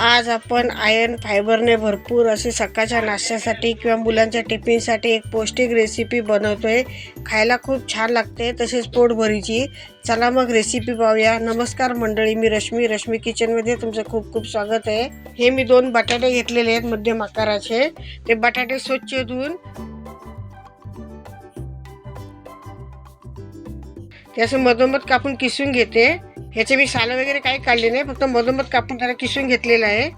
आज आपण आयर्न फायबरने भरपूर असे सकाळच्या नाश्त्यासाठी किंवा मुलांच्या टिफिनसाठी एक पौष्टिक रेसिपी बनवतोय. खायला खूप छान लागते तसेच पोटभरीची. चला मग रेसिपी पाहूया. नमस्कार मंडळी मी रश्मी. रश्मी किचनमध्ये तुमचं खूप खूप स्वागत आहे. हे मी दोन बटाटे घेतलेले आहेत मध्यम आकाराचे. ते बटाटे स्वच्छ धुवून ते असं मधोमध कापून किसून घेते. ह्याचे मी सालं वगैरे काही काढले नाही फक्त मधोमध कापून त्याला किसून घेतलेलं आहे.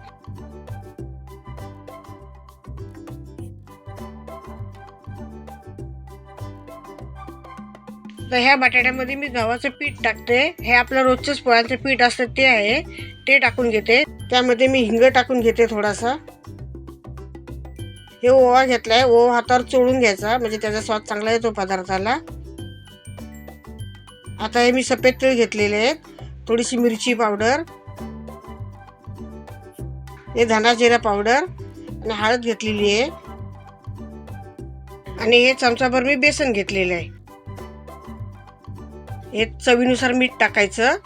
तर ह्या बटाट्यामध्ये मी गव्हाचं पीठ टाकते. हे आपलं रोजचंच पोळ्यांचं पीठ असतं ते आहे. ते टाकून घेते. त्यामध्ये मी हिंग टाकून घेते थोडासा. हे ओवा घेतलाय. ओवा हातावर चोळून घ्यायचा म्हणजे त्याचा स्वाद चांगला येतो पदार्थाला. आता हे मी सफेद तीळ घेतलेले आहेत. थोडीशी मिरची पावडर हे धना जिरा पावडर आणि हळद घेतलेली आहे. आणि हे चमचाभर मी बेसन घेतलेलं आहे. हे चवीनुसार मीठ टाकायचं.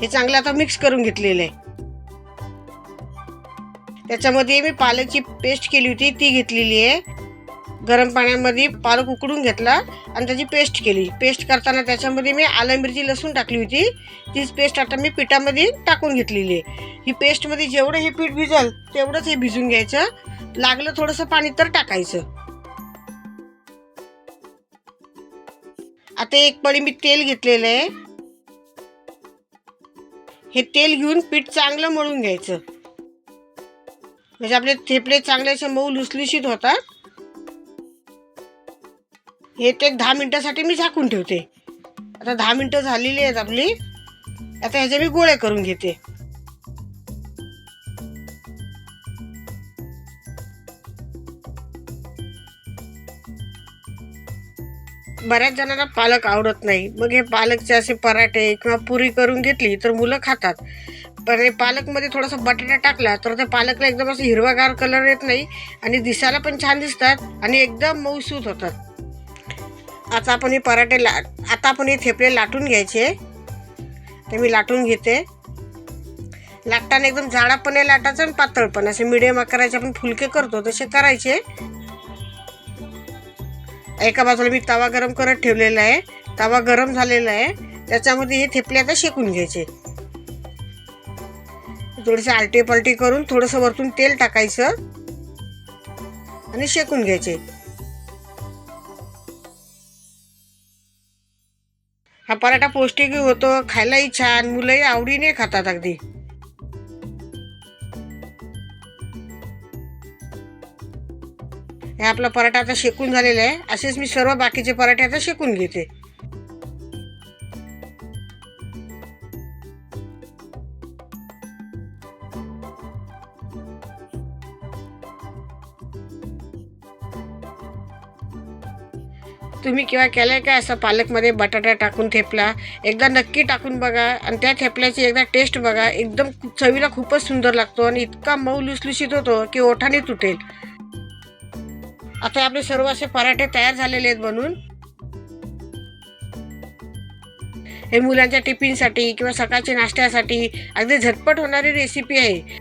हे चांगलं आता मिक्स करून घेतलेलं आहे. त्याच्यामध्ये मी पाल्याची पेस्ट केली होती ती घेतलेली आहे. गरम पाण्यामध्ये पालक उकडून घेतला आणि त्याची पेस्ट केली. पेस्ट करताना त्याच्यामध्ये मी आलं मिरची लसूण टाकली होती. तीच पेस्ट आता मी पिठामध्ये टाकून घेतलेली आहे. ही पेस्टमध्ये जेवढं हे पीठ भिजल तेवढंच हे भिजून घ्यायचं. लागलं थोडंसं पाणी तर टाकायचं. आता एक पळी मी तेल घेतलेलं आहे. हे तेल घेऊन पीठ चांगलं मळून घ्यायचं. म्हणजे आपले थेपले चांगले असे मऊ लुसलुशीत होतात. हे ते एक दहा मिनटासाठी मी झाकून ठेवते. आता दहा मिनटं झालेली आहेत आपली. आता ह्याचे मी गोळे करून घेते. बऱ्याच जणांना पालक आवडत नाही. मग हे पालकचे असे पराठे किंवा पुरी करून घेतली तर मुलं खातात. पण हे पालकमध्ये थोडासा बटाटा टाकला तर त्या पालकला एकदम असं हिरवागार कलर येत नाही आणि दिसायला पण छान दिसतात आणि एकदम मऊसूत होतात. आता आपण हे पराठे ला आता आपण हे थेपले लाटून घ्यायचे. ते मी लाटून घेते. लाटताना एकदम जाडा पण आहे लाटायचं आणि पातळ पण. असे मिडियम आकाराचे आपण फुलके करतो तसे करायचे. एका बाजूला मी तवा गरम करत ठेवलेला आहे. तवा गरम झालेला आहे. त्याच्यामध्ये हे थेपले आता शेकून घ्यायचे. थोडेसे आलटी पलटी करून थोडंसं वरतून तेल टाकायचं. आणि शेकून घ्यायचे. हा पराठा पौष्टिकही होतो खायलाही छान मुलंही आवडीने खातात अगदी. हे आपला पराठा आता शेकून झालेला आहे. असेच मी सर्व बाकीचे पराठे आता शेकून घेते. तुम्ही केव्हा केलं का असं पालकमध्ये बटाटा टाकून थेपला? एकदा नक्की टाकून बघा आणि त्या थेपल्याची एकदा टेस्ट बघा. एकदम चवीला खूपच सुंदर लागतो आणि इतका मऊ लुसलुशीत होतो की ओठाने तुटेल. आता आपले सर्व असे पराठे तयार झालेले आहेत बनून. हे मुलांच्या टिफिनसाठी किंवा सकाळच्या नाश्त्यासाठी अगदी झटपट होणारी रेसिपी आहे.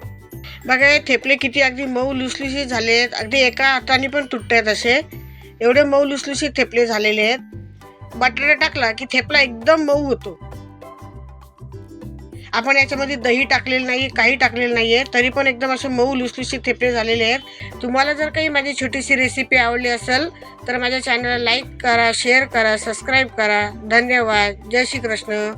बघा हे थेपले किती अगदी मऊ लुसलुशीत झाले आहेत अगदी एका हाताने पण तुटत आहेत असे. एवढे मऊ लुसलुशीत थेपले झालेले आहेत. बटाटा टाकला की थेपला एकदम मऊ होतो. आपण याच्यामध्ये दही टाकलेलं नाही काही टाकलेलं नाही आहे तरी पण एकदम असे मऊ लुसलुशीत थेपले झालेले आहेत. तुम्हाला जर काही माझी छोटीशी रेसिपी आवडली असेल तर माझ्या चॅनलला लाईक करा शेअर करा सबस्क्राईब करा. धन्यवाद. जय श्री कृष्ण